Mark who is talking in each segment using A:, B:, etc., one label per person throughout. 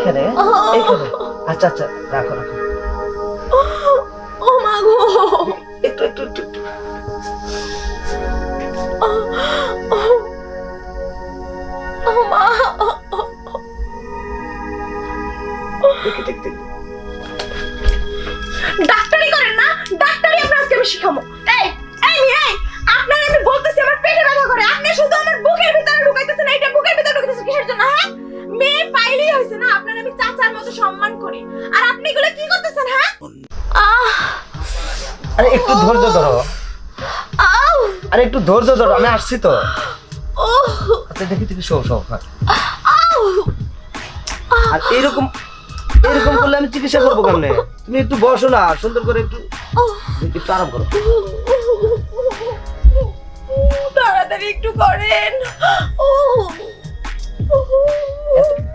A: এখানে? এখানে? আচ্ছা আচ্ছা রাখো রাখো।
B: ও মা গো।
A: একটু একটু একটু মা
B: ও মা।
A: দেখি দেখি।
B: আরে
A: একটু ধৈর্য ধরো। আরে একটু ধৈর্য ধরো আমি আসছি তো। আচ্ছা দেখি দেখি শো শো হ্যাঁ। আর এইরকম এরকম করলে আমি চিকিৎসা করব কেমনে? তুমি একটু বসো না সুন্দর করে একটু একটু আরাম করো।
B: তাড়াতাড়ি একটু করেন।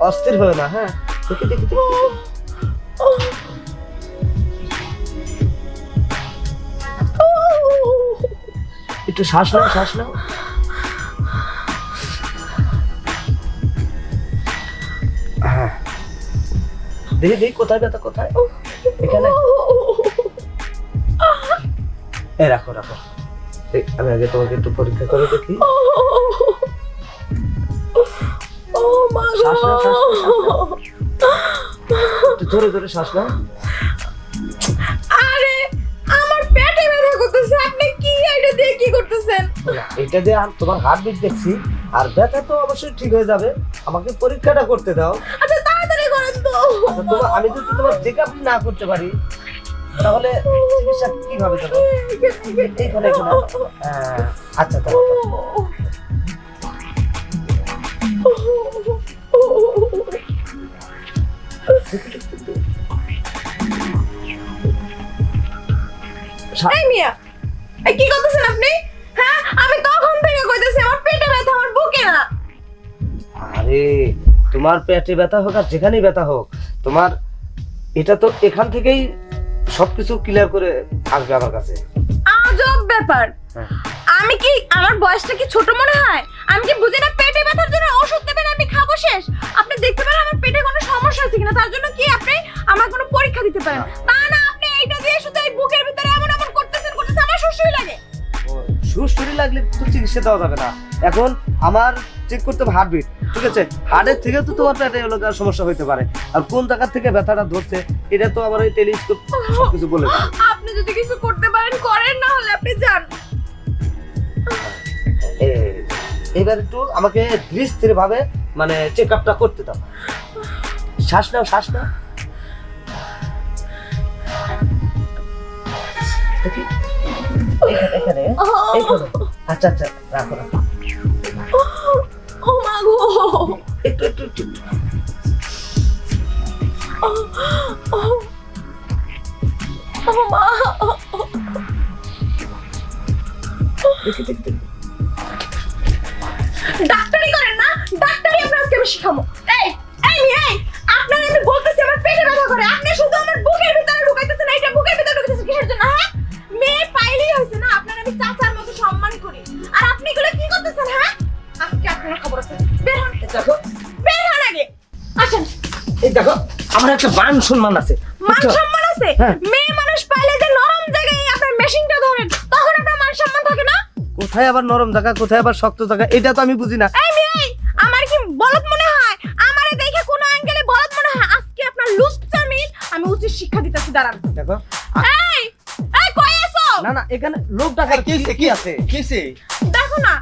A: অস্থির হয়ে না হ্যাঁ। দেখি দেখি দেখি একটু শ্বাস নাও শ্বাস নাও। হ্যাঁ। দেখি দেখি কোথায় ব্যথা কোথায়? এখানে। এ রাখো রাখো। আমি আগে তোমাকে একটু পরীক্ষা করে দেখি। জোরে জোরে শ্বাস নাও।
B: এটা দিয়ে
A: তোমার হার্ট বিট দেখছি আর ব্যথা তো অবশ্যই ঠিক হয়ে যাবে। আমাকে পরীক্ষাটা করতে দাও।
B: আচ্ছা তাড়াতাড়ি তো।
A: আচ্ছা তোমার আমি যদি তোমার চেক আপ না করতে পারি তাহলে চিকিৎসা কীভাবে দেবো? এইখানে এখানে আচ্ছা দাও।
B: এই মিয়া এই কি করতেছেন আপনি? হ্যাঁ আমি তখন থেকে কইতেছি আমার পেটে ব্যথা আমার বুকে না।
A: আরে তোমার পেটে ব্যথা হোক আর যেখানেই ব্যথা হোক তোমার এটা তো এখান থেকেই সবকিছু ক্লিয়ার করে আসবে আমার কাছে।
B: আজব ব্যাপার।
A: হ্যাঁ।
B: আমি কি আমার বয়সটা কি ছোট মনে হয়? আমি কি বুঝি না পেটে ব্যথার জন্য ওষুধ দেবেন আমি খাব শেষ? আপনি দেখতে পারেন আমার পেটে কোনো সমস্যা আছে কিনা তার জন্য কি আপনি আমার কোনো পরীক্ষা দিতে পারেন? তা না আপনি এইটা দিয়ে শুধু এই বুকের ভিতরে এমন এমন করতেছেন করতেছেন আমার সুসুই লাগে।
A: সুস্থরি লাগলে তো চিকিৎসা দেওয়া যাবে না। এখন আমার চেক করতে হবে হার্টবিট ঠিক আছে? হার্টের থেকে তো তোমার পেটে সমস্যা পারে। আর কোন জায়গা থেকে ব্যথাটা ধরছে এটা তো আমার ওই টেলিস্কোপ সবকিছু বলে দেবে।
B: আপনি যদি কিছু করতে পারেন করেন না হলে আপনি যান।
A: এবার একটু আমাকে ধীরে ভাবে মানে চেক আপটা করতে দাও। শ্বাস নাও শ্বাস নাও। এখানে এখানে এখানে আচ্ছা আচ্ছা রাখো রাখো।
B: ও মা গো।
A: একটু একটু একটু।
B: ও মা।
A: দেখি দেখি দেখি।
B: ডাক্তারি করেন না? ডাক্তারি আপনার আজকে আমি শিখাবো। এই
A: দেখো আমার একটা মান সম্মান আছে।
B: মান সম্মান আছে?
A: হ্যাঁ।
B: মেয়ে মানুষ পাইলে যে নরম জায়গায় আপনার মেশিনটা ধরেন তখন আপনার মান সম্মান থাকে না?
A: কোথায় আবার নরম জায়গা কোথায় আবার শক্ত জায়গা? এটা তো আমি বুঝি না।
B: এই মেয়ে আমার কি বলদ মনে হয়? আমারে দেখে কোন অ্যাঙ্গেলে বলদ মনে হয়? আজকে আপনার লুচ্চামির আমি উচিত শিক্ষা দিতেছি দাঁড়ান।
A: দেখো।
B: এই এই কই এসো
A: না না এখানে লোক টাকার কি কি আছে?
C: কিসে
B: দেখো না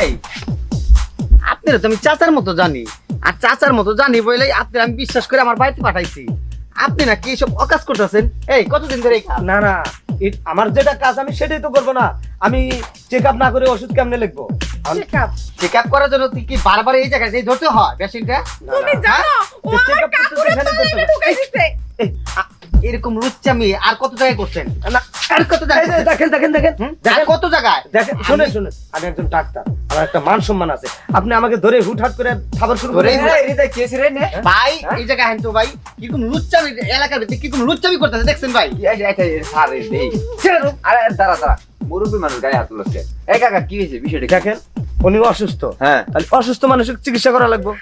C: এই, আপনারা তো আমি চাচার মতো জানি। আর চাচার মতো জানি বলে আপনি আমি বিশ্বাস করে আমার বাড়িতে পাঠাইছি। আপনি না কি অকাজ করতেছেন? এই কতদিন ধরে
A: না না আমার যেটা কাজ আমি সেটাই তো করব না। আমি চেক আপ না করে ওষুধ কেমনে লিখব?
B: চেক আপ
C: করার জন্য তুই কি বারবার এই জায়গায় এই ধরতে হয় পেশেন্টটা
B: তুমি জানো ও
A: তো check
B: আমার। ঢুকাই
C: এরকম লুচ্চামি আর কত জায়গায় করছেন?
A: না
C: আর কত জায়গায়
A: দেখেন দেখেন দেখেন। দেখেন।
C: কত জায়গায়?
A: দেখেন শুনে শুনে আমি একজন ডাক্তার আমার একটা মান সম্মান আছে। আপনি আমাকে ধরে হুটহাট করে খাবার শুরু করে
C: ধরে-
D: এই রে নে।
C: ভাই এই জায়গায় হেন তো ভাই কীরকম লুচ্চামি এলাকার ভিতরে কীরকম লুচ্চামি করতেছে দেখছেন ভাই?
D: আরে দাঁড়া দাঁড়া। মুরব্বী মানুষ গায়ে হাত কাকা কি হয়েছে? বিষয়টা?
A: দেখেন উনি অসুস্থ।
D: হ্যাঁ।
A: তাহলে অসুস্থ মানুষের চিকিৎসা করা লাগবে।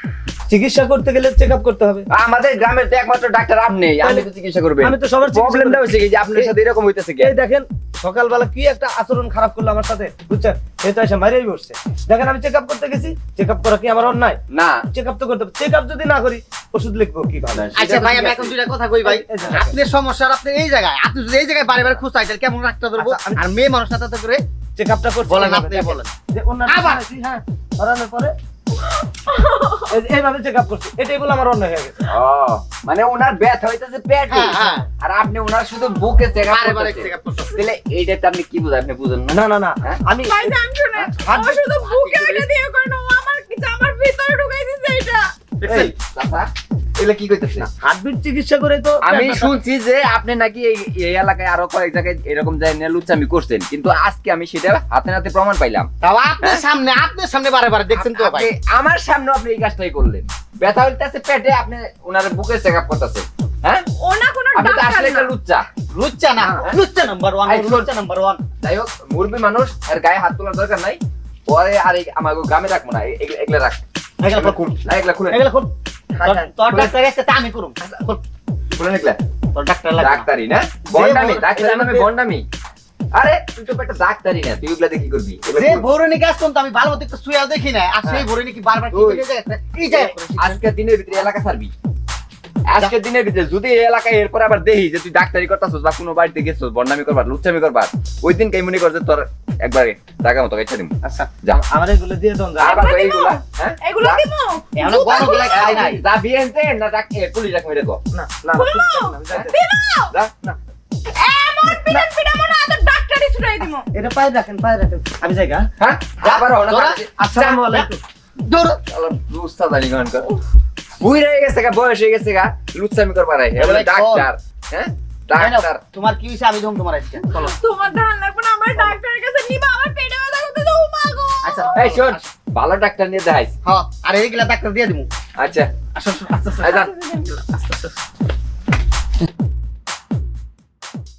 A: চিকিৎসা করতে গেলে চেক আপ করতে হবে।
D: আমাদের গ্রামের তো একমাত্র ডাক্তার আপনি আপনি তো চিকিৎসা করবেন।
A: আমি তো সবার
D: প্রবলেমটা। হচ্ছে যে আপনার সাথে এরকম হইতেছে কি
A: এই দেখেন সকালবেলা কি একটা আচরণ খারাপ করল আমার সাথে বুঝছেন? এই তো এসে মাইরেই বসছে। দেখেন আমি চেক আপ করতে গেছি চেক আপ করা কি আমার অন্যায়?
D: না।
A: চেক আপ তো করতে হবে। চেক আপ যদি না করি ওষুধ লিখব কি ভালো
C: আচ্ছা ভাই আমি এখন দুইটা কথা কই ভাই।
A: দেখেন।
C: সমস্যা আপনি এই জায়গায় আপনি যদি এই জায়গায় বারে বারে খুঁজতে হয় তাহলে কেমন রাখতে পারব
A: আচ্ছা,
C: আর মেয়ে মানুষ সাথে করে
A: চেক আপটা করছি
C: বলেন, আপনি বলেন।
A: যে অন্যান্য হ্যাঁ করানোর পরে এইভাবে চেক করছি। এটাই বলে আমার হয়ে গেছে।
D: মানে ওনার ব্যথা হইতেছে পেটে।
C: হ্যাঁ, হ্যাঁ।
D: আর আপনি ওনার শুধু বুকে চেক আপ
C: বারে বারে
D: করতেছেন।
C: চেক আপ করতেছে
D: তাহলে এইটাতে আপনি কি বুঝেন? আপনি বুঝেন না?
A: না না
D: হ্যাঁ?
A: আমি
B: ভাইজান শুধু বুকে ওইটা দিয়ে করে আমার আমার ভিতরে ঢুকাই এটা
C: দেখছেন?
D: এগুলা কি কইতেছে
A: হার্টবিট চিকিৎসা করে তো
D: আমি শুনছি যে আপনি নাকি এই এলাকায় আরও কয়েক জায়গায় এরকম যায় লুচ্চামি করছেন কিন্তু আজকে আমি সেটা হাতে নাতে প্রমাণ পাইলাম।
C: তাও আপনার সামনে আপনার সামনে বারে বারে দেখছেন তো ভাই।
D: আমার সামনে আপনি এই কাজটাই করলেন। ব্যথা হইতেছে পেটে আপনি ওনার বুকে চেক আপ করতেছেন। হ্যাঁ?
B: ওনা কোনো
D: আপনি তো
B: ডাক্তার
D: আসলে একটা
B: না
D: লুচ্চা
C: লুচ্চা না
D: হ্যাঁ।
C: লুচ্চা নাম্বার ওয়ান
D: এই
C: লুচ্চা নাম্বার ওয়ান
D: যাই হোক মুরবি মানুষ আর গায়ে হাত তোলার দরকার নাই। পরে আর এই- আমাকে গ্রামে রাখব না এগ- এগুলা রাখ।
C: এগুলা খুল।
D: না, এগুলা খুলে
C: এগুলা খুল। তোর- তোর ডাক্তার আছে তা আমি করুম। খুল।
D: খুলে
C: তোর ডাক্তার লাগবে না।
D: না? বন্ডামি
C: বল-
D: নামে বন্ডামি। আরে তুই তো একটা ডাক্তারি না তুই এগুলা দেখি করবি?
C: যে। ভৌরণী কাজ আমি ভালো মতো একটু শুয়েও দেখি না। আর সেই
D: হ্যাঁ।
C: কি বারবার কি করে যায়?
D: আজকের দিনের ভিতরে এলাকা ছাড়বি। আজকের দিনের ভিতরে যদি এই এলাকায় এরপর আবার দেখি যে তুই ডাক্তারি করতাছস বা কোনো বাড়িতে গেছস বন্ডামি করবার লুচ্চামি করবার ওই দিন কেমনি কর যে তোর একবারে টাকা মতো কেটে দিম।
A: আচ্ছা
D: যা।
A: আমার এগুলো দিয়ে দেন যা।
D: আবার? এইগুলা হ্যাঁ?
B: এগুলো। দিমু
C: এমন বড়গুলা খাই নাই।
D: যা বিয়েনতে না ডাক এ, পুলিশ রাখ মেরে কো
A: না না
D: যা। না।
B: এমন পিটান পিটান মনে হয় তো ডাক্তারই ছুটাই দিমু
A: এটা পায়ে রাখেন পায়ে রাখেন। আমি যাই গা।
D: হ্যাঁ? যা আবার হলো
A: আসসালামু আলাইকুম।
C: দৌড়
D: উস্তাদ আলী গান কর। রয়ে গেছে গা বয়স হয়ে গেছে গা আই এবারে
C: এবারে
D: ডাক্তার হ্যাঁ? ডাক্তার।
C: তোমার কি হয়েছে? আমি যখন তোমার আজকে। চলো।
B: তোমার ধান লাগবে না আমার ডাক্তারের কাছে নিবা আমার পেটে ব্যথা করতেছে ও মা গো।
C: আচ্ছা
D: এই শোন ভালো ডাক্তার নিয়ে দেখাইস
C: হ্যাঁ আর এইগুলা ডাক্তার দিয়ে দিমু।
D: আচ্ছা।
C: আসো আসো, আচ্ছা আচ্ছা
D: এই যান।